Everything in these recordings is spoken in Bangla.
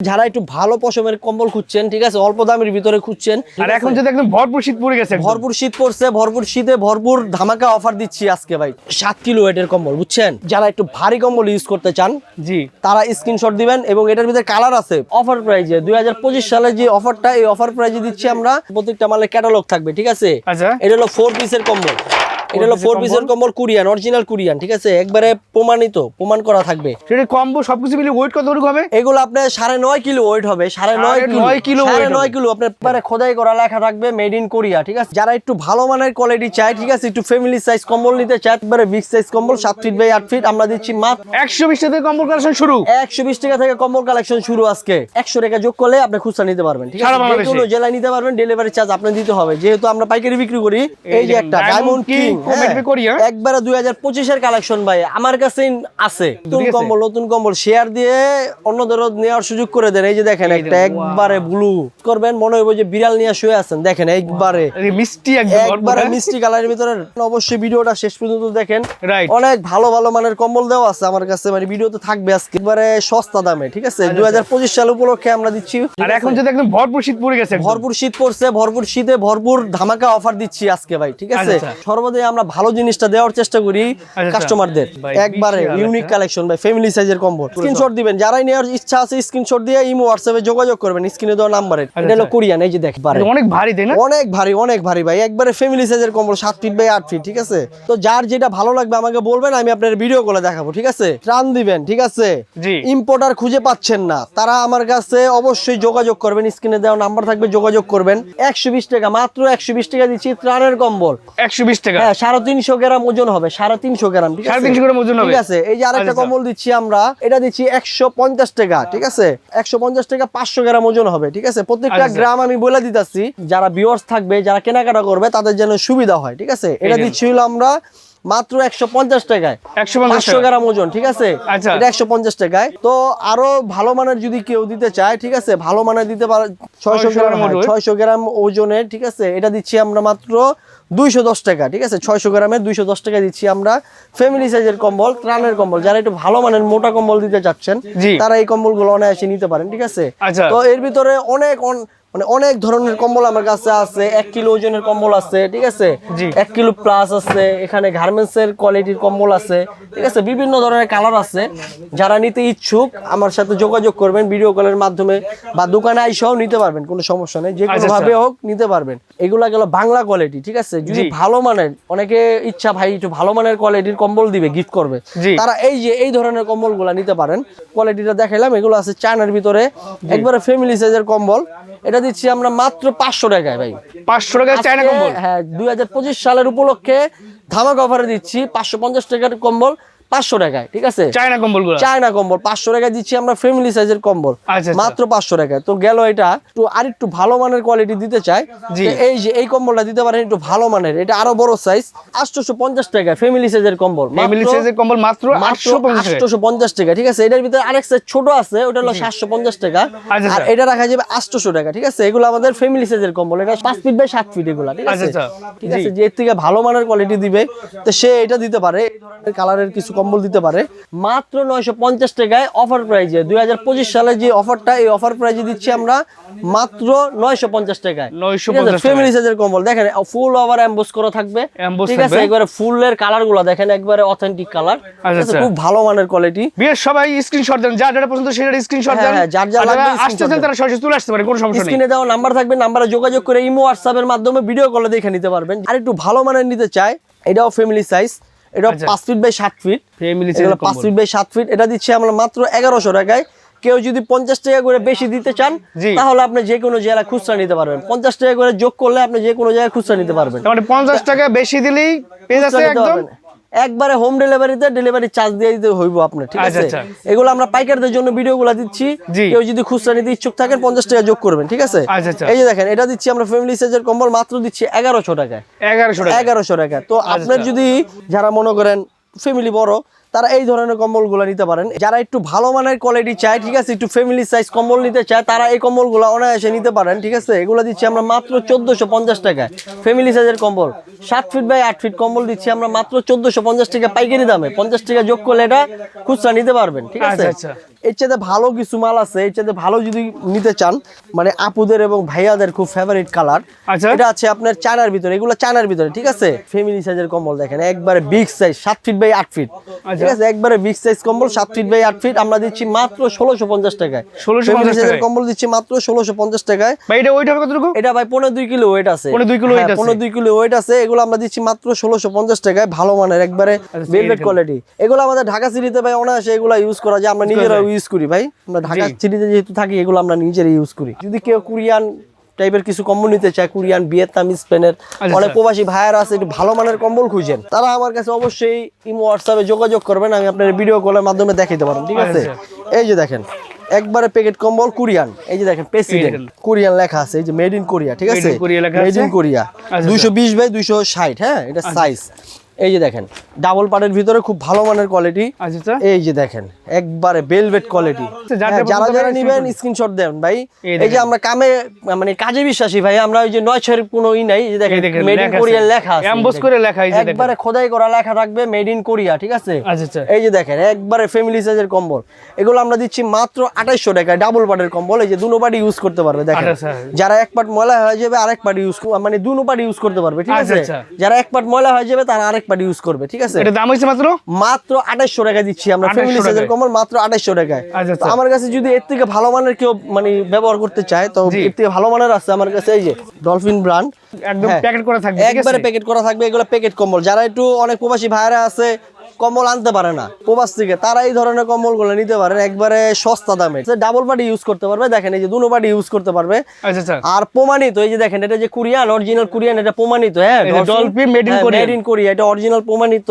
যারা একটু ভালো পশমের কম্বল খুঁজছেন ঠিক আছে অল্প দামের ভিতরে খুঁজছেন আর এখন যদি একদম ভরপুর শীত পড়ে গেছে ভরপুর শীত পড়ছে ভরপুর শীতে ভরপুর ধামাকা অফার দিচ্ছি আজকে ভাই। সাত কিলো ওয়েটের কম্বল বুঝছেন? যারা একটু ভারী কম্বল ইউজ করতে চান জি। তারা স্ক্রিনশট দিবেন এবং এটার ভিতরে কালার আছে। অফার প্রাইজে দুই সালে যে অফারটা এই অফার প্রাইজে দিচ্ছি আমরা। প্রত্যেকটা মালের ক্যাটালগ থাকবে ঠিক আছে? আচ্ছা। এটা হলো ফোর পিসের কম্বল। এটা হলো ফোর পিসের কম্বল? কুরিয়ান অরিজিনাল কুরিয়ান ঠিক আছে? একবারে প্রমাণিত প্রমাণ করা থাকবে। সেটা কম্বো সবকিছু মিলে ওয়েট কতটুকু হবে? এগুলো আপনার সাড়ে নয় কিলো ওয়েট হবে সাড়ে নয় কিলো। নয় কিলো সাড়ে নয় কিলো আপনার একবারে খোদাই করা লেখা থাকবে মেড ইন কোরিয়া ঠিক আছে? যারা একটু ভালো মানের কোয়ালিটি চায় ঠিক আছে? একটু ফ্যামিলি সাইজ কম্বল নিতে চায় একবারে বিগ সাইজ কম্বল সাত ফিট বাই আট ফিট আমরা দিচ্ছি মাত্র একশো বিশ টাকা কম্বো কালেকশন শুরু। একশো বিশ টাকা থেকে কম্বল কালেকশন শুরু আজকে। একশো টাকা যোগ করলে আপনি খুচরা নিতে পারবেন ঠিক আছে? জেলায় নিতে পারবেন ডেলিভারি চার্জ আপনি দিতে হবে। যেহেতু আমরা পাইকারি বিক্রি করি এই যে একটা ডায়মন্ড কিং made in একবারে দুই হাজার কালেকশন ভাই। আমার কাছে আছে। নতুন কম্বল নতুন কম্বল। শেয়ার দিয়ে অন্যদেরও নেওয়ার সুযোগ করে দেন। এই যে দেখেন একটা একবারে ব্লু করবেন মনে হইব যে বিড়াল নিয়ে শুয়ে আছেন। দেখেন একবারে মিষ্টি একবারে মিষ্টি কালারের ভিতরে অবশ্যই ভিডিওটা শেষ পর্যন্ত দেখেন। অনেক ভালো ভালো মানের কম্বল দেওয়া আছে আমার কাছে। মানে ভিডিওতে থাকবে আজকে। একবারে সস্তা দামে ঠিক আছে? দুই হাজার পঁচিশ সাল উপলক্ষে আমরা দিচ্ছি। আর এখন যদি একদম ভরপুর শীত পড়ে গেছে ভরপুর শীত পড়ছে ভরপুর শীতে ভরপুর ধামাকা অফার দিচ্ছি আজকে ভাই ঠিক আছে? আচ্ছা, আচ্ছা। সর্বদাই আমরা ভালো জিনিসটা দেওয়ার চেষ্টা করি আচ্ছা। কাস্টমারদের একবারে ইউনিক কালেকশন ভাই ফ্যামিলি সাইজের কম্বল স্ক্রিনশট দিবেন। যারাই নেওয়ার ইচ্ছা আছে স্ক্রিনশট দিয়ে ইমো হোয়াটসঅ্যাপে যোগাযোগ করবেন স্ক্রিনে দেওয়া নাম্বারে এটা হলো আচ্ছা। কোরিয়ান এই যে দেখ অনেক ভারী তাই না? অনেক ভারী অনেক ভারী ভাই। একবারে ফ্যামিলি সাইজের কম্বল সাত ফিট বাই আট ফিট ঠিক আছে? তো যার যেটা ভালো লাগবে আমাকে বলবেন আমি আপনার ভিডিও করে দেখাবো ঠিক আছে? ত্রাণ দিবেন ঠিক আছে? জি। ইম্পোর্টার খুঁজে পাচ্ছেন না। তারা আমার কাছে অবশ্যই যোগাযোগ করবেন স্ক্রিনে দেওয়া নাম্বার থাকবে যোগাযোগ করবেন। একশো বিশ টাকা মাত্র একশো বিশ টাকা দিচ্ছি ত্রাণের কম্বল একশো বিশ টাকা। হ্যাঁ সাড়ে তিনশো গ্রাম ওজন হবে সাড়ে তিনশো গ্রাম ঠিক আছে সাড়ে তিনশো গ্রাম ওজন হবে। ঠিক আছে এই যে আরেকটা আচ্ছা। কম্বল দিচ্ছি আমরা এটা দিচ্ছি একশো পঞ্চাশ টাকা ঠিক আছে একশো পঞ্চাশ টাকা পাঁচশো গ্রাম ওজন হবে ঠিক আছে প্রত্যেকটা আচ্ছা। গ্রাম আমি বলে দিতেছি যারা ভিউয়ার্স থাকবে যারা কেনাকাটা করবে তাদের যেন সুবিধা হয় ঠিক আছে এটা দিচ্ছি হলো আমরা মাত্র একশো পঞ্চাশ টাকায় 150 পাঁচশো গ্রাম ওজন ঠিক আছে আচ্ছা। এটা একশো পঞ্চাশ টাকায় তো আরও ভালো মানের যদি কেউ দিতে চায় ঠিক আছে ভালো মানের দিতে পারে ছয়শো 600 গ্রাম। ছয়শো গ্রাম ওজনের ঠিক আছে এটা দিচ্ছি আমরা মাত্র দুইশো দশ টাকা ঠিক আছে? ছয়শো গ্রামের দুইশো দশ টাকা দিচ্ছি আমরা। ফ্যামিলি সাইজের কম্বল ত্রাণের কম্বল। যারা একটু ভালো মানের মোটা কম্বল দিতে চাচ্ছেন তারা এই কম্বলগুলো অনায়াসে নিতে পারেন ঠিক আছে? আচ্ছা। তো এর ভিতরে অনেক অন- মানে অনেক ধরনের কম্বল আমার কাছে আছে। এক কিলো ওজনের কম্বল আছে ঠিক আছে? এক কিলো প্লাস আছে এখানে গার্মেন্টস এর কোয়ালিটির কম্বল আছে ঠিক আছে? বিভিন্ন ধরনের কালার আছে। যারা নিতে ইচ্ছুক আমার সাথে যোগাযোগ করবেন ভিডিও কলের মাধ্যমে বা দোকানে আইসাও নিতে পারবেন কোনো সমস্যা নেই। যে কোনো আচ্ছা, ভাবে হোক নিতে পারবেন। এগুলা গেল বাংলা কোয়ালিটি ঠিক আছে? যদি ভালো মানের অনেকে ইচ্ছা ভাই একটু ভালো মানের কোয়ালিটির কম্বল দিবে গিফট করবে। তারা এই যে এই ধরনের কম্বলগুলা নিতে পারেন। কোয়ালিটিটা দেখাইলাম এগুলো আছে চায়নার ভিতরে। একবারে ফ্যামিলি সাইজের কম্বল। এটা দিচ্ছি আমরা মাত্র পাঁচশো টাকায় ভাই। পাঁচশো টাকায় চায়না কম্বল? হ্যাঁ দুই হাজার পঁচিশ সালের উপলক্ষে ধামাক অফারে দিচ্ছি পাঁচশো পঞ্চাশ টাকার কম্বল। পাঁচশো টাকায় ঠিক আছে? চায়না কম্বল চায়না কম্বল পাঁচশো টাকায় দিচ্ছি আমরা ফ্যামিলি সাইজের কম্বল। আচ্ছা, আচ্ছা। মাত্র পাঁচশো টাকায়। তো গেল এটা একটু আর একটু ভালো মানের কোয়ালিটি দিতে চাই। এই যে এই কম্বলটা দিতে পারেন একটু ভালো মানের। এটা আরও বড় সাইজ আটশোশো পঞ্চাশ টাকা ফ্যামিলি সাইজের কম্বল। ফ্যামিলি সাইজের কম্বল মাত্র আটশোশো পঞ্চাশ টাকা ঠিক আছে? এটার ভিতরে আরেক সাইজ ছোট আছে ওটা হলো সাতশো পঞ্চাশ টাকা। আচ্ছা, আর। এটা রাখা যাবে আটশোশো টাকা ঠিক আছে? এগুলো আমাদের ফ্যামিলি সাইজের কম্বল। এটা পাঁচ ফিট বাই সাত ফিট এগুলো ঠিক আছে। ঠিক আছে? যে এর থেকে ভালো মানের কোয়ালিটি দিবে তো সে এটা দিতে পারে। কালারের কিছু কম্বল দিতে পারে। মাত্র নয়শো পঞ্চাশ টাকায় অফার প্রাইজে দুই হাজার পঁচিশ সালে যে অফারটা এই অফার প্রাইজে দিচ্ছি আমরা মাত্র নয়শো পঞ্চাশ টাকায়। 950 ফ্যামিলি সাইজের কম্বল। দেখেন ফুল ওভার এম্বোস করা থাকবে। ঠিক আছে একবারে ফুলের কালারগুলো দেখেন একবারে অথেন্টিক কালার আচ্ছা, আচ্ছা। খুব ভালো মানের কোয়ালিটি বিয়ের সবাই স্ক্রিনশট দেন। যার যেটা পছন্দ সেটা স্ক্রিনশট হ্যাঁ, দেন। হ্যাঁ, যার যা লাগবে যারা আসতেছেন তারা সরাসরি চলে আসতে পারে কোনো সমস্যা নেই। স্ক্রিনে দেওয়া নাম্বার থাকবে নাম্বারে যোগাযোগ করে ইমো হোয়াটসঅ্যাপের মাধ্যমে ভিডিও কলে দেখে নিতে পারবেন। আর একটু ভালো মানের নিতে চাই এটাও ফ্যামিলি সাইজ এটাও আচ্ছা। পাঁচ ফিট বাই সাত ফিট পাঁচ ফিট বাই সাত ফিট এটা দিচ্ছি আমরা মাত্র এগারোশো টাকায়। কেউ যদি পঞ্চাশ টাকা করে বেশি দিতে চান তাহলে আপনি যে কোনো জেলা খুচরা নিতে পারবেন। পঞ্চাশ টাকা করে যোগ করলে আপনি যে কোনো জায়গায় খুচরা নিতে পারবেন। মানে পঞ্চাশ টাকা বেশি দিলেই পেয়ে যাচ্ছে একদম। একবারে হোম ডেলিভারিতে ডেলিভারি চার্জ দিয়ে দিতে হইব আপনার ঠিক আচ্ছা, আছে? আচ্ছা। এগুলো আমরা পাইকারদের জন্য ভিডিও ভিডিওগুলো দিচ্ছি। কেউ যদি খুচরা নিতে ইচ্ছুক থাকেন পঞ্চাশ টাকা যোগ করবেন ঠিক আছে? আচ্ছা। এই যে দেখেন এটা দিচ্ছি আমরা ফ্যামিলি সাইজের কম্বল মাত্র দিচ্ছি এগারোশো টাকায়। এগারোশো টাকা এগারোশো টাকা তো আপনার। যদি যারা মনে করেন ফ্যামিলি বড় তারা এই ধরনের কম্বলগুলো নিতে পারেন। যারা একটু ভালো মানের কোয়ালিটি চায় ঠিক আছে একটু ফ্যামিলি সাইজ কম্বল নিতে চায় তারা এই কম্বলগুলো অনায়াসে নিতে পারেন ঠিক আছে? এগুলো দিচ্ছি আমরা মাত্র চোদ্দোশো পঞ্চাশ টাকায়। ফ্যামিলি সাইজের কম্বল। সাত ফিট বাই আট ফিট কম্বল দিচ্ছি আমরা মাত্র চোদ্দোশো পঞ্চাশ টাকা পাইকারি দামে। পঞ্চাশ টাকা যোগ করলে এটা খুচরা নিতে পারবেন ঠিক আছে? আচ্ছা, আচ্ছা। এর চাইতে ভালো কিছু মাল আছে এর চাইতে ভালো যদি নিতে চান মানে আপুদের এবং ভাইয়াদের খুব ফেভারিট কালার আচ্ছা। এটা আছে আপনার চায়নার ভিতরে এগুলো চায়নার ভিতরে ঠিক আছে? ফ্যামিলি সাইজের কম্বল দেখেন একবারে বিগ সাইজ সাত ফিট বাই আট ফিট। ঠিক আছে একবারে বিগ সাইজ কম্বল সাত ফিট বাই আট ফিট আমরা দিচ্ছি মাত্র ষোলোশো পঞ্চাশ টাকায়। 1650 Family size এর টাকায়? কম্বল দিচ্ছি মাত্র ষোলোশো পঞ্চাশ টাকায়। এটা ওইটা হবে কতটুকু? এটা ভাই পনেরো দুই কিলো ওয়েট আছে। পনেরো দুই কিলো হ্যাঁ। পনেরো দুই কিলো ওয়েট আছে। এগুলো আমরা দিচ্ছি মাত্র ষোলোশো পঞ্চাশ টাকায় ভালো মানের একবারে ভেলভেট কোয়ালিটি এগুলো আমাদের ঢাকা সিটিতে ভাই অনায়াসে এগুলো ইউজ করা যায়। আমরা নিজেরাও ইউজ করি ভাই। আমরা ঢাকা সিটিতে যেহেতু থাকি এগুলো আমরা নিজেরাই ইউজ করি। যদি কেউ কোরিয়ান টাইপের কিছু কম্বল নিতে চায় কোরিয়ান ভিয়েতনাম স্পেনের। আচ্ছা, অনেক আচ্ছা। প্রবাসী ভাইয়ারা আছে একটু ভালো মানের কম্বল খুঁজেন। তারা আমার কাছে অবশ্যই ইমো হোয়াটসঅ্যাপে যোগাযোগ করবেন আমি আপনার ভিডিও কলের মাধ্যমে দেখাতে পারেন ঠিক আছে? আচ্ছা। এই যে দেখেন একবারে প্যাকেট কম্বল কোরিয়ান। এই যে দেখেন প্রেসিডেন্ট কোরিয়ান লেখা আছে এই যে মেড ইন কোরিয়া ঠিক আছে? মেড ইন কোরিয়া দুইশো বিশ বাই দুইশো ষাট হ্যাঁ? এটা সাইজ এই যে দেখেন ডাবল পার্টের ভিতরে খুব ভালো মানের কোয়ালিটি আচ্ছা আচ্ছা। এই যে দেখেন একবারে বেলভেট কোয়ালিটি আচ্ছা, যার যার হয় নিবেন স্ক্রিনশট দেন ভাই। এই যে আমরা কামে মানে কাজে বিশ্বাসী ভাই আমরা ওই যে নয় ছয়ের কোনো ই নাই যে দেখেন মেড ইন কোরিয়া লেখা আছে। Emboss করে লেখা, এই যে একবারে খোদাই করা লেখা থাকবে মেড ইন কোরিয়া ঠিক আছে? আচ্ছা আচ্ছা। এই যে দেখেন একবারে ফ্যামিলি সাইজের কম্বল। এগুলো আমরা দিচ্ছি মাত্র আঠাইশশো টাকায় ডাবল পার্টের কম্বল। এই যে দুনো পার্টি ইউজ করতে পারবে দেখেন। আচ্ছা। যারা এক পাট ময়লা হয়ে যাবে আরেক পার্টি ইউজ মানে দুনো পার্টি ইউজ করতে পারবে ঠিক আছে। যারা এক পাট ময়লা হয়ে যাবে তারা আরেক পার্টি ইউজ করবে ঠিক আছে? এটা দাম হইছে মাত্র? মাত্র 2800 টাকা দিচ্ছি আমরা ফ্যামিলি সাইজের। কম্বল মাত্র 2800 টাকায়। আচ্ছা, তো আচ্ছা। আমার কাছে যদি এর থেকে ভালো মানের কেউ মানে ব্যবহার করতে চায় তো এর থেকে ভালো মানের আছে আমার কাছে এই যে ডলফিন ব্র্যান্ড একদম প্যাকেট করা থাকবে একবারে প্যাকেট করা থাকবে এগুলো প্যাকেট কম্বল। যারা একটু অনেক প্রবাসী ভাইরা আছে কম্বল আনতে পারে না। প্রবাস থেকে তারা এই ধরনের কম্বলগুলো নিতে পারেন একবারে সস্তা দামে। ডাবল পাটি ইউজ করতে পারবে দেখেন এই যে দুনো পাটি ইউজ করতে পারবে। আচ্ছা আচ্ছা। আর প্রমাণিত এই যে দেখেন এটা যে কোরিয়ান অরিজিনাল কোরিয়ান এটা প্রমাণিত হ্যাঁ। মেড ইন কোরিয়া এটা অরিজিনাল প্রমাণিত।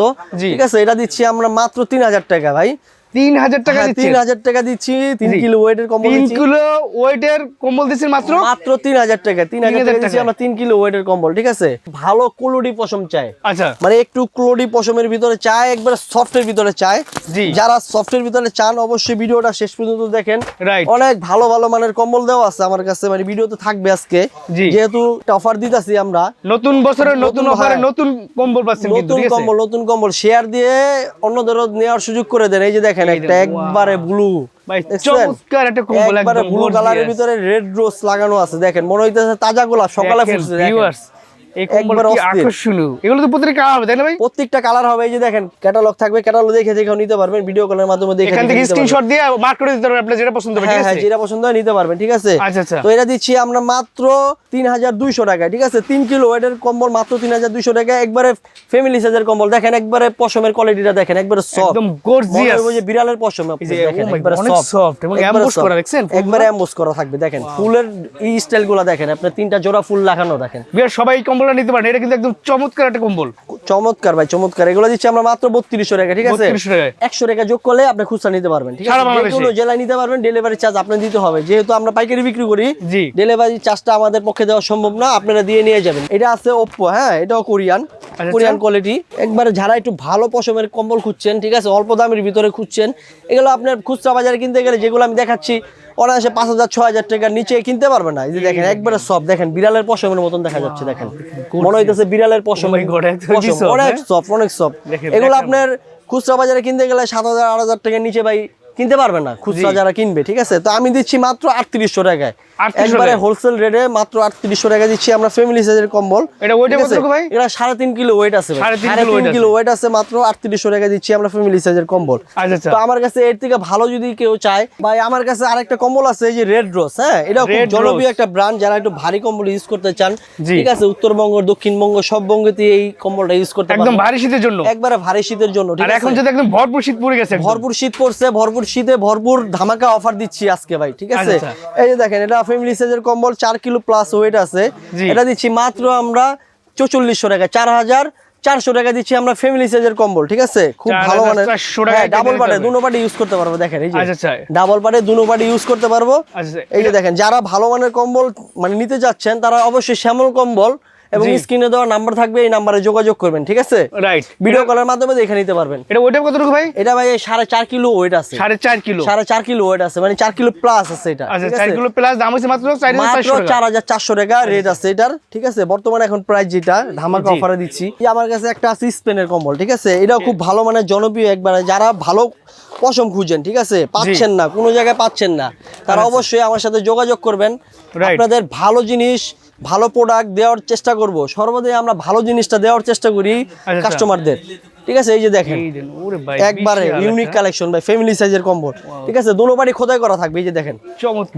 ঠিক আছে এটা দিচ্ছি আমরা মাত্র তিন হাজার টাকা ভাই। তিন হাজার টাকা হ্যাঁ, তিন হাজার টাকা দিচ্ছি তিন কিলো ওয়েটের কম্বল তিন কিলো ওয়েটের কম্বল দিচ্ছেন মাত্র? মাত্র তিন হাজার টাকা তিন হাজার টাকা দিচ্ছি আমরা তিন কিলো ওয়েটের কম্বল ঠিক আছে? ভালো কুলুডি পশম চাই। আচ্ছা। মানে একটু ক্লোডি পশমের ভিতরে চায় একবার সফটের ভিতরে চায় যারা সফটের ভিতরে চান অবশ্যই ভিডিওটা শেষ পর্যন্ত দেখেন। অনেক ভালো ভালো মানের কম্বল দেওয়া আছে আমার কাছে মানে ভিডিওতে থাকবে আজকে। যেহেতু অফার দিতেছি আমরা। নতুন বছরের নতুন নতুন অফারে নতুন কম্বল পাচ্ছেন নতুন কম্বল নতুন কম্বল শেয়ার দিয়ে অন্যদেরও নেওয়ার সুযোগ করে দেন। এই যে দেখেন একটা একবারে ব্লু চমৎকার একটা কম্বল একবারে ব্লু কালারের ভিতরে রেড রোজ লাগানো আছে দেখেন মনে হইতেছে তাজা গোলাপ সকালে ফুটছে। Viewers, এই কম্বল একবার কি অস্থির। আকর্ষণীয়? এগুলো তো প্রত্যেকটা কালার হবে তাই না ভাই? প্রত্যেকটা কালার হবে এই যে দেখেন ক্যাটালগ থাকবে ক্যাটালগ দেখে দেখে নিতে পারবেন ভিডিও কলের মাধ্যমে দেখে এখান থেকে স্ক্রিনশট দিয়ে মার্ক করে দিতে পারবেন আপনার যেটা পছন্দ হবে ঠিক হ্যাঁ হ্যাঁ আছে? যেটা পছন্দ হয় নিতে পারবেন ঠিক আছে? আচ্ছা, আচ্ছা। তো এটা দিচ্ছি আমরা মাত্র তিন হাজার ঠিক আছে? তিন কিলো এটার কম্বল মাত্র তিন হাজার একবারে ফ্যামিলি সাইজের কম্বল। দেখেন একবারে পশমের কোয়ালিটিটা দেখেন একবারে সফট একদম gorgeous। যে বিড়ালের পশম আপনি দেখেন, oh একবারে এবং করা দেখছেন? একবারে এমবোস করা থাকবে দেখেন ফুলের এই স্টাইলগুলা দেখেন আপনার তিনটা জোড়া ফুল লাগানো দেখেন। সবাই এই কম্বলটা নিতে পারেন এটা কিন্তু একদম চমৎকার একটা কম্বল। চমৎকার ভাই চমৎকার। এগুলো দিচ্ছি আমরা মাত্র বত্রিশশো টাকা ঠিক আছে? একশো টাকা যোগ করলে আপনি খুচরা নিতে পারবেন ঠিক আছে? কোনো জেলায় নিতে পারবেন ডেলিভারি চার্জ আপনার দিতে হবে। যেহেতু আমরা পাইকারি বিক্রি করি। ডেলিভারি চার্জটা আমাদের পক্ষে দেওয়া সম্ভব না আপনারা দিয়ে নিয়ে যাবেন। এটা আছে ওপ্পো হ্যাঁ? এটাও কোরিয়ান। কোরিয়ান কোয়ালিটি একবারে যারা একটু ভালো পশমের কম্বল খুঁজছেন ঠিক আছে? অল্প দামের ভিতরে খুঁজছেন এগুলো আপনার খুচরা বাজারে কিনতে গেলে যেগুলো আমি দেখাচ্ছি অনায়াসে পাঁচ হাজার ছয় হাজার টাকার নিচে কিনতে পারবে না। এই যে দেখেন একবারে সব দেখেন বিড়ালের পশমের মতন দেখা যাচ্ছে দেখেন। মনে হইতেছে বিড়ালের পশম। অনেক সব অনেক সব এগুলো আপনার খুচরা বাজারে কিনতে গেলে সাত হাজার আট হাজার টাকার নিচে ভাই কিনতে পারবে না খুচরা যারা কিনবে ঠিক আছে? তো আমি দিচ্ছি মাত্র আটত্রিশশো টাকায়। একবারে হোলসেল রেটে মাত্র আটত্রিশশো টাকা দিচ্ছি আমরা ফ্যামিলি সাইজের কম্বল এটা সাড়ে তিন কিলো ওয়েট আছে সাড়ে তিন কিলো ওয়েট আছে। মাত্র আটত্রিশশো টাকা দিচ্ছি আমরা ফ্যামিলি সাইজের কম্বল। আচ্ছা আচ্ছা। তো আমার কাছে এর থেকে ভালো যদি কেউ চায় ভাই আমার কাছে আরেকটা কম্বল আছে এই যে রেড রোজ হ্যাঁ? এটা খুব জনপ্রিয় একটা ব্র্যান্ড যারা একটু ভারী কম্বল ইউজ করতে চান ঠিক আছে? উত্তরবঙ্গ দক্ষিণবঙ্গ সব বঙ্গতে এই কম্বলটা ইউজ করতে একদম ভারী শীতের জন্য। একবারে ভারী শীতের জন্য এখন যদি একদম ভরপুর শীত পড়ে গেছে ভরপুর শীত পড়ছে ভরপুর শীতে ভরপুর ধামাকা অফার দিচ্ছি আজকে ভাই ঠিক আছে? আচ্ছা, এই যে দেখেন এটা ফ্যামিলি সাইজের কম্বল চার কিলো প্লাস ওয়েট আছে। এটা দিচ্ছি মাত্র আমরা চৌচল্লিশশো টাকা চার হাজার চারশো টাকা দিচ্ছি আমরা ফ্যামিলি সাইজের কম্বল ঠিক আছে? খুব ভালো মানে 4400 টাকায় হ্যাঁ ডাবল কিনে পাটে দুনো পাটে ইউজ করতে পারব দেখেন এই যে। আচ্ছা, আচ্ছা। ডাবল পাটে দুনো পাটে ইউজ করতে পারব। আচ্ছা। এই যে দেখেন যারা ভালো মানের কম্বল মানে নিতে যাচ্ছেন তারা অবশ্যই শ্যামল কম্বল এবং স্ক্রিনে দেওয়া নাম্বার থাকবে এই নাম্বারে যোগাযোগ করবেন ঠিক আছে? রাইট ভিডিও কলের মাধ্যমে দেখে নিতে পারবেন। এটা ওইটা কতটুকু ভাই? এটা ভাই সাড়ে চার কিলো ওয়েট আছে। সাড়ে চার কিলো। সাড়ে চার কিলো ওয়েট আছে মানে চার কিলো প্লাস আছে এটা আচ্ছা চার কিলো প্লাস দাম হচ্ছে মাত্র চার হাজার চারশো টাকা। রেট আছে এটার ঠিক আছে? বর্তমানে এখন প্রাইস যেটা ধামাকা অফারে দিচ্ছি। এই আমার কাছে একটা আছে স্পেনের কম্বল ঠিক আছে? এটাও খুব ভালো মানে জনপ্রিয় একবারে। যারা ভালো পশম খুঁজেন ঠিক আছে? পাচ্ছেন না কোনো জায়গায় পাচ্ছেন না। তারা অবশ্যই আমার সাথে যোগাযোগ করবেন। আচ্ছা। আপনাদের ভালো জিনিস ভালো প্রোডাক্ট দেওয়ার চেষ্টা করব সর্বদাই আমরা ভালো জিনিসটা দেওয়ার চেষ্টা করি আচ্ছা। কাস্টমারদের ঠিক আছে? এই যে দেখেন একবারে ইউনিক কালেকশন ভাই ফ্যামিলি সাইজের কম্বল ঠিক আছে? দোনো বাড়ি খোদাই করা থাকবে এই যে দেখেন।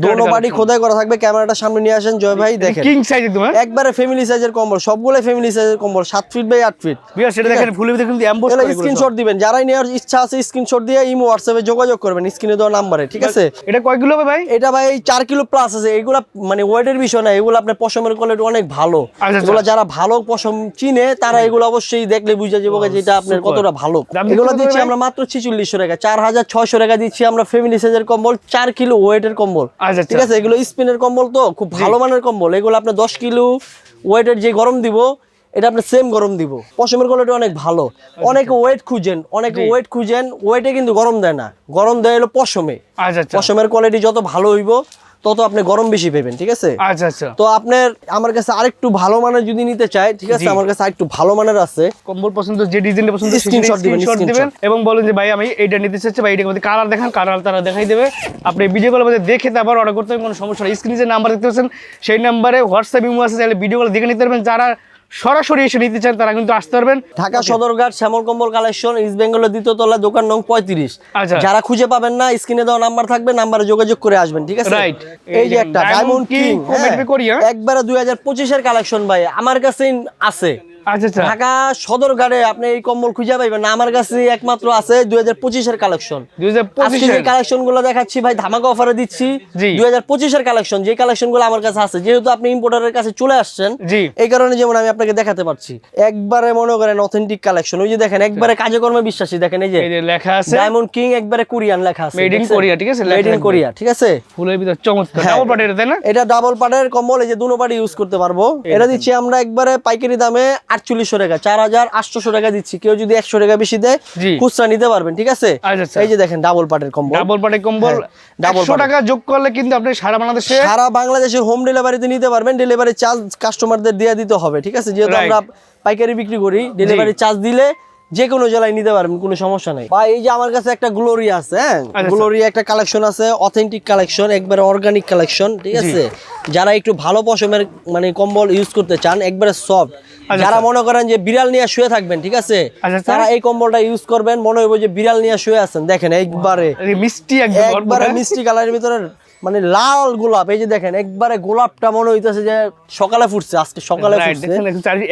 দোনো বাড়ি খোদাই করা থাকবে ক্যামেরাটা সামনে নিয়ে আসেন জয় ভাই দেখেন। কিং সাইজ একদম হ্যাঁ? একবারে ফ্যামিলি সাইজের কম্বল সবগুলো ফ্যামিলি সাইজের কম্বল সাত ফিট বাই আট ফিট বিয়ার সেটা দেখেন ফুলে ভিতরে কিন্তু এমবোস এগুলো স্ক্রিনশট দিবেন যারাই নেওয়ার ইচ্ছা আছে স্ক্রিনশট দিয়ে ইমো হোয়াটসঅ্যাপে যোগাযোগ করবেন স্ক্রিনে দেওয়া নাম্বারে ঠিক আছে? এটা কয় কিলো ভাই? এটা ভাই চার কিলো প্লাস আছে এগুলা মানে ওয়েটের বিষয় না এগুলো আপনার পশমের কোয়ালিটি অনেক ভালো। আচ্ছা। এগুলো যারা ভালো পশম চিনে তারা এগুলো অবশ্যই দেখলে বুঝে যাব যে এটা আপনার কতটা ভালো? এগুলো দিচ্ছি আমরা মাত্র ছিচল্লিশশো টাকা। চার হাজার ছয়শো টাকা দিচ্ছি আমরা ফ্যামিলি সাইজের কম্বল কিলো ওয়েটের কম্বল। আচ্ছা, ঠিক আচ্ছা। আছে? এগুলো স্পিনের কম্বল তো খুব ভালো মানের কম্বল। এগুলো আপনার দশ কিলো ওয়েটের যে গরম দিব এটা আপনার সেম গরম দিব। পশমের কোয়ালিটি অনেক ভালো। অনেকে ওয়েট খুঁজেন অনেকে ওয়েট খুঁজেন ওয়েটে কিন্তু গরম দেয় না। গরম দেয় হলো পশমে। আচ্ছা আচ্ছা। পশমের কোয়ালিটি যত ভালো হইব তত আপনি গরম বেশি পাবেন ঠিক আছে? আচ্ছা আচ্ছা। তো আপনার আমার কাছে আরেকটু ভালো মানের যদি নিতে চাই ঠিক আছে? আমার কাছে আরেকটু ভালো মানের আছে। কম্বল পছন্দ যে ডিজাইনটা পছন্দ স্ক্রিনশট দিবেন, স্ক্রিনশট দিবেন এবং বলেন যে ভাই আমি এইটা নিতে চাচ্ছি ভাই এটার মধ্যে কালার দেখান কালার তারা দেখাই দেবে। আপনি ভিডিও কলের মধ্যে দেখে তারপর অর্ডার করতে হবে কোনো সমস্যা নেই। স্ক্রিনে যে নাম্বার দেখতে পাচ্ছেন সেই নাম্বারে হোয়াটসঅ্যাপ ইমো আছে তাহলে ভিডিও কল দেখে নিতে পারবেন। যারা সরাসরি এসে নিতে চান তারা কিন্তু আসতে পারবেন। ঢাকা সদরঘাট শ্যামল কম্বল কালেকশন ইস্ট বেঙ্গলের দ্বিতীয় তলা দোকান নং পঁয়ত্রিশ। আচ্ছা। যারা খুঁজে পাবেন না স্ক্রিনে দেওয়া নাম্বার থাকবে নাম্বারে যোগাযোগ করে আসবেন ঠিক আছে? রাইট এই যে একটা ডায়মন্ড কিং comment করি, হ্যাঁ? একবারে দুই হাজার পঁচিশের কালেকশন ভাই আমার কাছে আছে। আচ্ছা আচ্ছা। ঢাকা সদরঘাটে আপনি এই কম্বল খুঁজে পাইবেন না। আমার কাছে একমাত্র আছে দুই হাজার পঁচিশের কালেকশন। দুই কালেকশনগুলো দেখাচ্ছি ভাই ধামাকা অফারে দিচ্ছি। দুই হাজার পঁচিশের কালেকশন যে কালেকশনগুলো আমার কাছে আছে যেহেতু আপনি ইম্পোর্টারের কাছে চলে আসছেন এই কারণে যেমন আমি আপনাকে দেখাতে পারছি। একবারে মনে করেন অথেন্টিক কালেকশন ওই যে দেখেন একবারে কাজে কর্মে বিশ্বাসী দেখেন এই যে। লেখা আছে। ডায়মন্ড কিং একবারে কোরিয়ান লেখা আছে Made in Korea, ঠিক আছে? মেড ইন কোরিয়া ঠিক আছে? ফুলের ভিতর চমৎকার। হ্যাঁ। ডাবল এটা তাই না? এটা ডাবল পাটের কম্বল এই যে পাটি ইউজ করতে পারব। এটা দিচ্ছি আমরা একবারে পাইকারি দামে আটচল্লিশশো টাকা চার হাজার আটশোশো টাকা দিচ্ছি। কেউ যদি একশো টাকা বেশি দেয় খুচরা নিতে পারবেন ঠিক আছে? আচ্ছা, আচ্ছা। এই যে দেখেন ডাবল পাটের কম্বল। ডাবল পাটের কম্বল হ্যাঁ, টাকা যোগ করলে কিন্তু আপনি সারা বাংলাদেশে সারা বাংলাদেশে হোম ডেলিভারিতে নিতে পারবেন ডেলিভারি চার্জ কাস্টমারদের দিয়ে দিতে হবে ঠিক আছে? যেহেতু আমরা পাইকারি বিক্রি করি ডেলিভারি চার্জ দিলে যে কোনো জেলায় নিতে পারবেন কোনো সমস্যা নাই বা এই যে আমার কাছে একটা গ্লোরি আছে হ্যাঁ আচ্ছা। গ্লোরি একটা কালেকশন আছে অথেন্টিক কালেকশন একবারে অর্গানিক কালেকশন ঠিক আছে যারা একটু ভালো পশমের মানে কম্বল ইউজ করতে চান একবারে সফট আচ্ছা, যারা আচ্ছা। মনে করেন যে বিড়াল নিয়ে শুয়ে থাকবেন ঠিক আছে আচ্ছা, আচ্ছা। তারা এই কম্বলটা ইউজ করবেন মনে হইব যে বিড়াল নিয়ে শুয়ে আছেন দেখেন একবারে মিষ্টি একদম একবারে হ্যাঁ? মিষ্টি কালারের ভিতরে মানে লাল গোলাপ এই যে দেখেন একবারে গোলাপটা মনে হইতেছে যে সকালে ফুটছে আজকে সকালে ফুটছে।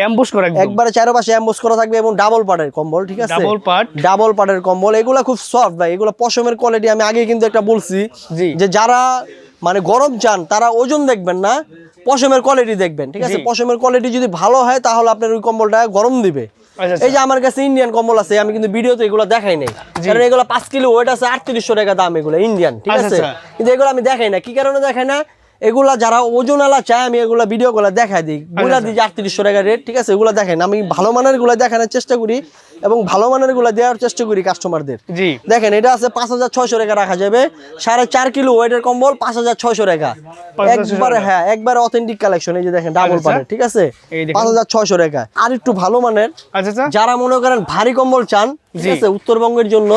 ambush করা একবারে চারপাশে অ্যাম্বোস করা থাকবে এবং ডাবল পাটের কম্বল ঠিক আছে? Part। ডাবল পাটের কম্বল এগুলা খুব সফট ভাই এগুলো পশমের কোয়ালিটি আমি আগে কিন্তু একটা বলছি যে যারা মানে গরম চান তারা ওজন দেখবেন না পশমের কোয়ালিটি দেখবেন ঠিক আছে? পশমের কোয়ালিটি যদি ভালো হয় তাহলে আপনার ওই কম্বলটা গরম দিবে। এই যে আমার কাছে ইন্ডিয়ান কম্বল আছে আমি কিন্তু ভিডিওতে এগুলো দেখাই নাই। কারণ এগুলো পাঁচ কিলো ওয়েট আছে আটত্রিশশো টাকা দাম এগুলো ইন্ডিয়ান ঠিক আচ্ছা, আছে? আচ্ছা। কিন্তু এগুলো আমি দেখাই না কি কারণে দেখাই না? এগুলা যারা ওজনওয়ালা চায় আমি এগুলা ভিডিও গুলা দেখাই দিই। বইলা আচ্ছা। দিই আটত্রিশশো টাকা রেট ঠিক আছে? এগুলো দেখেন আমি ভালো মানেরগুলা দেখানোর চেষ্টা করি এবং ভালো মানেরগুলা দেওয়ার চেষ্টা করি কাস্টমারদের দেখেন এটা আছে পাঁচ হাজার ছয়শো টাকা রাখা যাবে। সাড়ে চার কিলো ওয়েটের কম্বল পাঁচ হাজার ছয়শো টাকা। 5,600 একবারে হ্যাঁ একবারে অথেন্টিক কালেকশন এই যে দেখেন ডাবল আচ্ছা। পাটের ঠিক আছে? পাঁচ হাজার ছয়শো টাকা। আর একটু ভালো মানের আচ্ছা আচ্ছা। যারা মনে করেন ভারী কম্বল চান ঠিক আছে উত্তরবঙ্গের জন্য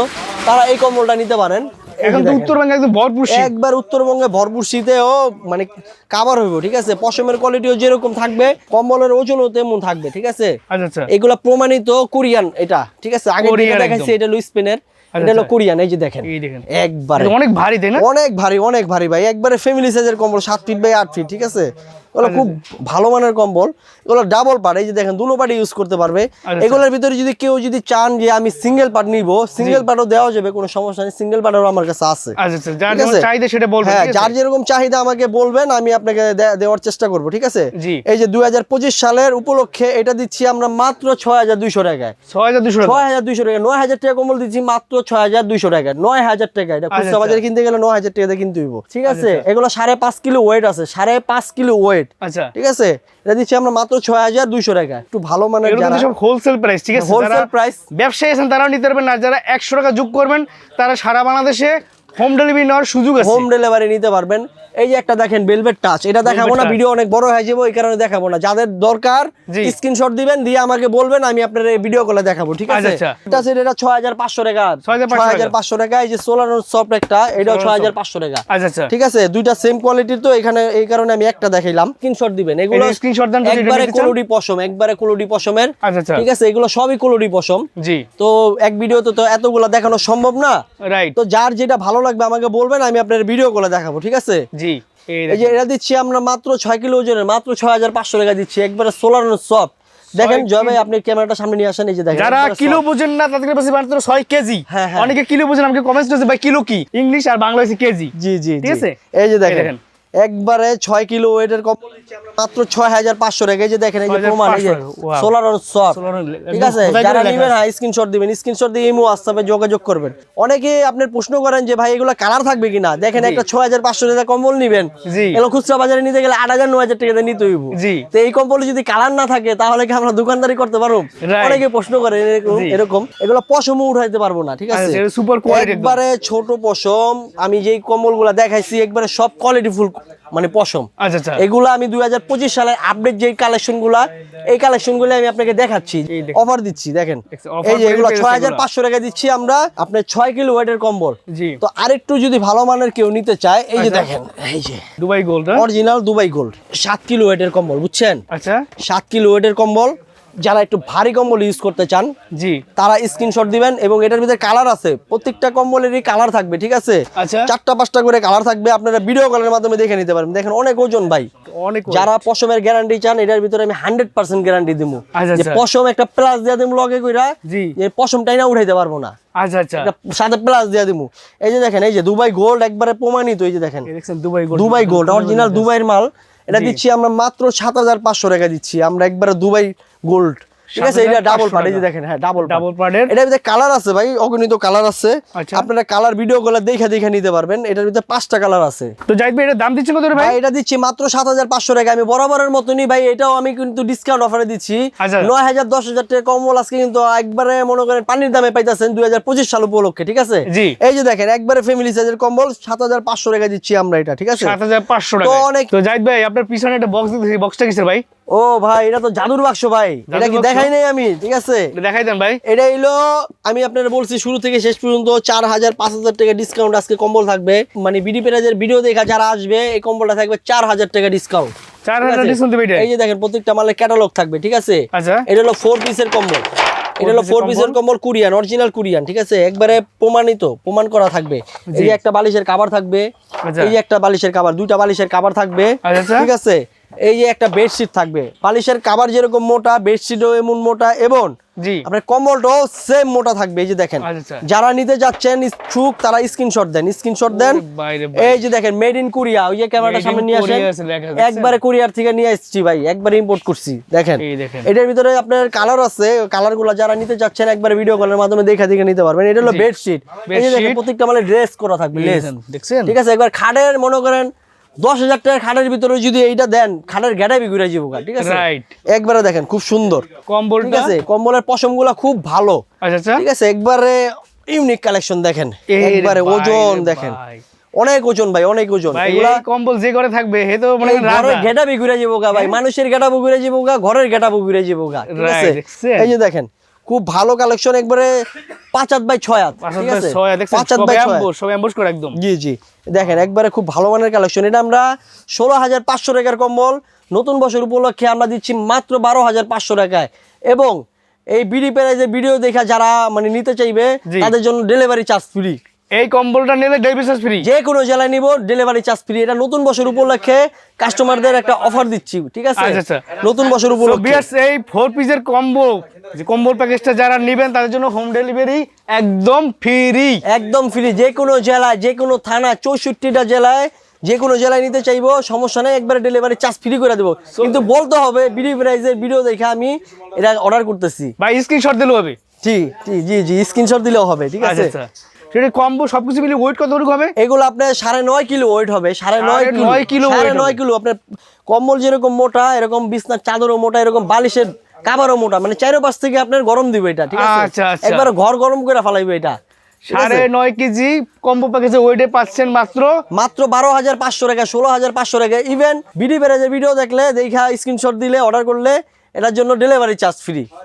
তারা এই কম্বলটা নিতে পারেন। এখন তো। উত্তরবঙ্গে একদম ভরপুর শীত। একবার উত্তরবঙ্গে ভরপুর শীতেও মানে কাভার হইব ঠিক আছে? পশমের কোয়ালিটিও যেরকম থাকবে কম্বলের ওজনও তেমন থাকবে ঠিক আছে? আচ্ছা আচ্ছা। এগুলা প্রমাণিত কোরিয়ান এটা ঠিক আছে? আগে দেখাইছি এটা লুই স্পেনের আচ্ছা, এটা হলো। কোরিয়ান এই যে দেখেন। একবারে। অনেক ভারী তাই না? অনেক ভারী অনেক ভারী ভাই। একবারে ফ্যামিলি সাইজের কম্বল সাত ফিট বাই আট ফিট ঠিক আছে? এগুলো আচ্ছা, খুব ভালো মানের কম্বল। এগুলো ডাবল পার্ট এই যে দেখেন দুনো পার্টি ইউজ করতে পারবে। আচ্ছা। এগুলোর ভিতরে যদি কেউ যদি চান যে আমি সিঙ্গেল পার্ট নিব সিঙ্গেল পার্টও দেওয়া যাবে কোনো সমস্যা নেই সিঙ্গেল পার্টও আমার কাছে আছে। আচ্ছা আচ্ছা হ্যাঁ যার যেরকম চাহিদা আমাকে বলবেন আমি আপনাকে দেওয়ার চেষ্টা করব ঠিক আছে? এই যে দুই সালের উপলক্ষে এটা দিচ্ছি আমরা মাত্র ছয় হাজার দুইশো টাকায়। ছয় হাজার দুশো ছয় হাজার দুইশো টাকা নয় হাজার টাকা কম্বল দিচ্ছি মাত্র ছয় হাজার দুইশো টাকা নয় হাজার টাকা এটা খুচরা আচ্ছা। বাজারে কিনতে গেলে নয় হাজার টাকা কিনতে হইব ঠিক আছে? আচ্ছা। এগুলো সাড়ে পাঁচ কিলো ওয়েট আছে সাড়ে পাঁচ কিলো ওয়েট ওয়েট আচ্ছা। ঠিক আছে? এটা দিচ্ছি আমরা মাত্র ছয় হাজার দুইশো টাকা। একটু ভালো মানের যারা সব হোলসেল প্রাইস ঠিক আছে? হোলসেল প্রাইস ব্যবসায়ী আছেন তারাও নিতে পারবেন। না যারা একশো টাকা যোগ করবেন তারা সারা বাংলাদেশে হোম ডেলিভারি নেওয়ার সুযোগ আছে। হোম ডেলিভারি নিতে পারবেন। এই যে একটা দেখেন বেলভেট টাচ এটা দেখাবো না ভিডিও অনেক বড় হয়ে যাবে ওই কারণে দেখাবো না। যাদের দরকার স্ক্রিনশট দিবেন দিয়ে আমাকে বলবেন আমি আপনার এই ভিডিও কলে দেখাবো ঠিক আছে? আচ্ছা, এটা আছে এটা ছয় হাজার পাঁচশো টাকা। 6500 ছয় হাজার পাঁচশো টাকা এই যে সোলার সফট একটা এটাও Solar ছয় হাজার পাঁচশো টাকা। আচ্ছা আচ্ছা। ঠিক আছে? দুইটা সেম কোয়ালিটির তো এখানে এই কারণে আমি একটা দেখাইলাম। স্ক্রিনশট দিবেন। এগুলো স্ক্রিনশট দেন একবারে কোলোডি পশম একবারে কোলোডি পশমের। আচ্ছা আচ্ছা। ঠিক আছে? এগুলো সবই কোলোডি পশম। জি। তো এক ভিডিওতে তো এতগুলো দেখানো সম্ভব না? রাইট তো যার যেটা ভালো লাগবে আমাকে বলবেন আমি আপনার ভিডিও করে দেখাবো ঠিক আছে জি এই যে এটা দিচ্ছি আমরা মাত্র ছয় কিলো ওজনের মাত্র ছয় হাজার পাঁচশো টাকা দিচ্ছি একবারে সোলার সব দেখেন জয় ভাই আপনি ক্যামেরাটা সামনে নিয়ে আসেন এই যে দেখেন যারা কিলো। বুঝেন না তাদের কাছে মাত্র 6 কেজি হ্যাঁ, হ্যাঁ। অনেকে কিলো বুঝেন আমাকে কমেন্টস করেছে ভাই কিলো কি ইংলিশ আর বাংলা হচ্ছে কেজি জি জি ঠিক আছে? এই যে দেখেন। একবারে ছয় কিলো ওয়েটের কম্বল মাত্র ছয় হাজার পাঁচশো টাকা। এই যে দেখেন এই যে প্রমাণ এই যে সোলার সফট ঠিক আছে? যারা নিবেন। হ্যাঁ স্ক্রিনশট দিবেন স্ক্রিনশট দিয়ে ইমো হোয়াটসঅ্যাপে যোগাযোগ করবেন। অনেকে আপনার প্রশ্ন করেন যে ভাই এগুলো কালার থাকবে কিনা? দেখেন একটা ছয় হাজার পাঁচশো টাকা কম্বল নিবেন। এগুলো খুচরা বাজারে নিতে গেলে আট হাজার নয় হাজার টাকা নিতে হইব। তো এই কম্বল যদি কালার না থাকে তাহলে কি আমরা দোকানদারি করতে পারব? অনেকে প্রশ্ন করে এরকম এগুলো পশমও উঠাইতে পারব না ঠিক আছে? quality একদম। একবারে ছোট পশম আমি যেই কম্বলগুলো দেখাইছি একবারে সব কোয়ালিটি ফুল মানে পশম। আচ্ছা আচ্ছা। এগুলো আমি দুই হাজার পঁচিশ সালের আপডেট যে কালেকশনগুলা এই কালেকশনগুলো আমি আপনাকে দেখাচ্ছি। অফার দিচ্ছি দেখেন। এই যে এগুলো ছয় হাজার পাঁচশো টাকা দিচ্ছি আমরা আপনার ছয় কিলো ওয়েটের কম্বল। তো আরেকটু যদি ভালো মানের কেউ নিতে চায় এই যে আচ্ছা। দেখেন এই যে। Dubai gold original Dubai gold সাত কিলো ওয়েটের কম্বল বুঝছেন? আচ্ছা। সাত কিলো ওয়েটের কম্বল যারা একটু ভারী কম্বল ইউজ করতে চান জি। তারা স্ক্রিনশট দিবেন এবং এটার ভিতরে কালার আছে। প্রত্যেকটা কম্বলেরই কালার থাকবে ঠিক আছে? আচ্ছা। চারটা পাঁচটা করে কালার থাকবে আপনারা ভিডিও কলের মাধ্যমে দেখে নিতে পারবেন। দেখেন অনেক ওজন ভাই। অনেক যারা পশমের গ্যারান্টি চান এটার ভিতরে আমি হান্ড্রেড পার্সেন্ট গ্যারান্টি দিব। পশম একটা প্লাস দিয়ে দিব লগে কইরা জি। পশমটাই না উঠাইতে পারব না। আচ্ছা আচ্ছা। সাথে প্লাস দিয়ে দিব এই যে দেখেন এই যে দুবাই গোল্ড একবারে প্রমাণিত এই যে দেখেন। Dubai gold Dubai gold original দুবাইয়ের মাল। এটা দিচ্ছি আমরা মাত্র সাত হাজার পাঁচশো টাকা দিচ্ছি। আমরা একবারে দুবাই গোল্ড। ঠিক আছে এটা ডাবল পার্ট এই যে দেখেন হ্যাঁ ডাবল ডাবল পার্টের এটার ভিতরে কালার আছে ভাই অগণিত কালার আছে। আচ্ছা। আপনারা কালার ভিডিও গুলো দেখে দেখে নিতে পারবেন। এটার ভিতরে পাঁচটা কালার আছে। তো যাই ভাই এটা দাম দিচ্ছেন কত ভাই? এটা দিচ্ছি মাত্র সাত হাজার পাঁচশো টাকা। আমি বরাবরের মতনই ভাই এটাও আমি কিন্তু ডিসকাউন্ট অফারে দিচ্ছি। আচ্ছা। নয় হাজার দশ হাজার টাকা কম্বল আজকে কিন্তু একবারে মনে করেন পানির দামে পাইতেছেন দুই হাজার পঁচিশ সাল উপলক্ষে ঠিক আছে? জি। এই যে দেখেন একবারে ফ্যামিলি সাইজের কম্বল সাত হাজার পাঁচশো টাকা দিচ্ছি আমরা এটা ঠিক আছে? সাত হাজার পাঁচশো তো অনেক- তো জাহিদ ভাই আপনার পিছনে একটা বক্স দিতেছি বক্সটা কিসের ভাই? ও ভাই এটা তো জাদুর বাক্স ভাই। এটা কি দেখাই নাই আমি? ঠিক আছে? দেখাই দেন ভাই। এটা হইল আমি আপনারা বলছি শুরু থেকে শেষ পর্যন্ত চার হাজার পাঁচ হাজার টাকা ডিসকাউন্ট আজকে কম্বল থাকবে। মানে বিডি পেরাজের ভিডিও দেখা যারা আসবে এই কম্বলটা থাকবে চার হাজার টাকা ডিসকাউন্ট চার হাজার ডিসকাউন্ট দেবে এটা এই যে দেখেন প্রত্যেকটা মালের ক্যাটালগ থাকবে ঠিক আছে? আচ্ছা। এটা হলো ফোর পিসের কম্বল। এটা হলো ফোর পিসের কম্বল? কুরিয়ান অরিজিনাল কুরিয়ান ঠিক আছে? একবারে প্রমাণিত প্রমাণ করা থাকবে। এই যে একটা বালিশের কাভার থাকবে আচ্ছা। এই একটা বালিশের কাভার দুইটা বালিশের কাভার থাকবে আচ্ছা। ঠিক আছে? এই যে একটা বেডশিট থাকবে। বালিশের কাভার যেরকম মোটা বেডশিটও এমন মোটা এবং জি। আপনার কম্বলটাও সেম মোটা থাকবে এই যে দেখেন। আচ্ছা। যারা নিতে যাচ্ছেন ইচ্ছুক তারা স্ক্রিনশট দেন স্ক্রিনশট দেন। এই যে দেখেন মেড ইন কোরিয়া ওই যে ক্যামেরাটা সামনে নিয়ে আসেন? একবারে কোরিয়ার থেকে নিয়ে এসেছি ভাই একবারে ইম্পোর্ট করছি দেখেন। এটার ভিতরে আপনার কালার আছে কালারগুলো যারা নিতে চাচ্ছেন একবারে ভিডিও কলের মাধ্যমে দেখে দেখে নিতে পারবেন। এটা হলো বেডশিট এই যে দেখেন প্রত্যেকটা মানে ড্রেস করা থাকবে লেস দেখছেন? ঠিক আছে একবার খাটের মনে করেন দশ হাজার টাকার খাটের ভিতরে যদি এইটা দেন খাটের গেটাবি ঘুরে যাব ঠিক আছে? একবারে দেখেন খুব সুন্দর। কম্বল ঠিক আছে? কম্বলের পশম খুব ভালো। আচ্ছা আচ্ছা। ঠিক আছে? একবারে ইউনিক কালেকশন দেখেন। একবারে ওজন দেখেন। অনেক ওজন ভাই অনেক ওজন। এগুলা কম্বল যে ঘরে থাকবে হে তো মানে ঘরের রাজা গেটাবি ঘুরে যাব গা ভাই মানুষের গেটাবো ঘুরে যাব গা ঘরের গেটাবো ঘুরে যাব গা ঠিক আছে? এই যে দেখেন খুব ভালো কালেকশন একবারে পাঁচ হাত বাই ছয় হাত ঠিক আছে? বাই ছয় অ্যাম্বুশ করে একদম। জি জি। দেখেন একবারে খুব ভালো মানের কালেকশন এটা আমরা ষোলো হাজার পাঁচশো টাকার কম্বল নতুন বছর উপলক্ষে আমরা দিচ্ছি মাত্র বারো হাজার পাঁচশো টাকায়। এবং এই বিডি প্রাইজের ভিডিও দেখা যারা মানে নিতে চাইবে তাদের জন্য ডেলিভারি চার্জ ফ্রি এই কম্বলটা নিলে ডেলিভারি ফ্রি যে কোনো জেলায় নিব ডেলিভারি চার্জ ফ্রি এটা নতুন বছর উপলক্ষে কাস্টমারদের একটা অফার দিচ্ছি ঠিক আছে? আচ্ছা, আচ্ছা। নতুন বছর উপলক্ষে। এই ফোর পিসের কম্বো যে কম্বল প্যাকেজটা যারা নেবেন তাদের জন্য হোম ডেলিভারি একদম ফ্রি একদম ফ্রি যে কোনো জেলায় যে কোনো থানা চৌষট্টিটা জেলায় যে কোনো জেলায় নিতে চাইব সমস্যা নেই একবারে ডেলিভারি চার্জ ফ্রি করে দেবো। কিন্তু বলতে হবে বিডি প্রাইজের ভিডিও দেখে আমি এটা অর্ডার করতেছি। ভাই স্ক্রিনশট দিলে হবে। জি জি জি জি স্ক্রিনশট দিলেও হবে ঠিক আচ্ছা আছে? আচ্ছা। সেটা কম্বো সবকিছু মিলে ওয়েট কতটুকু হবে? এগুলো আপনার সাড়ে নয় কিলো ওয়েট হবে সাড়ে নয় নয় কিলো সাড়ে নয় কিলো আপনার কম্বল যেরকম মোটা এরকম বিছনার চাদরও মোটা এরকম বালিশের কাবারও মোটা মানে চারো পাশ থেকে আপনার গরম দিবে এটা ঠিক আছে? আচ্ছা, আচ্ছা। একবার ঘর গরম করে ফেলাইবে এটা সাড়ে নয় কেজি কম্বো প্যাকেজে ওয়েটে পাচ্ছেন মাত্র? মাত্র বারো হাজার পাঁচশো টাকা ষোলো হাজার পাঁচশো টাকা। ইভেন বিডি প্যারেজের ভিডিও দেখলে দেখা স্ক্রিনশট দিলে অর্ডার করলে এটার জন্য ডেলিভারি চার্জ ফ্রি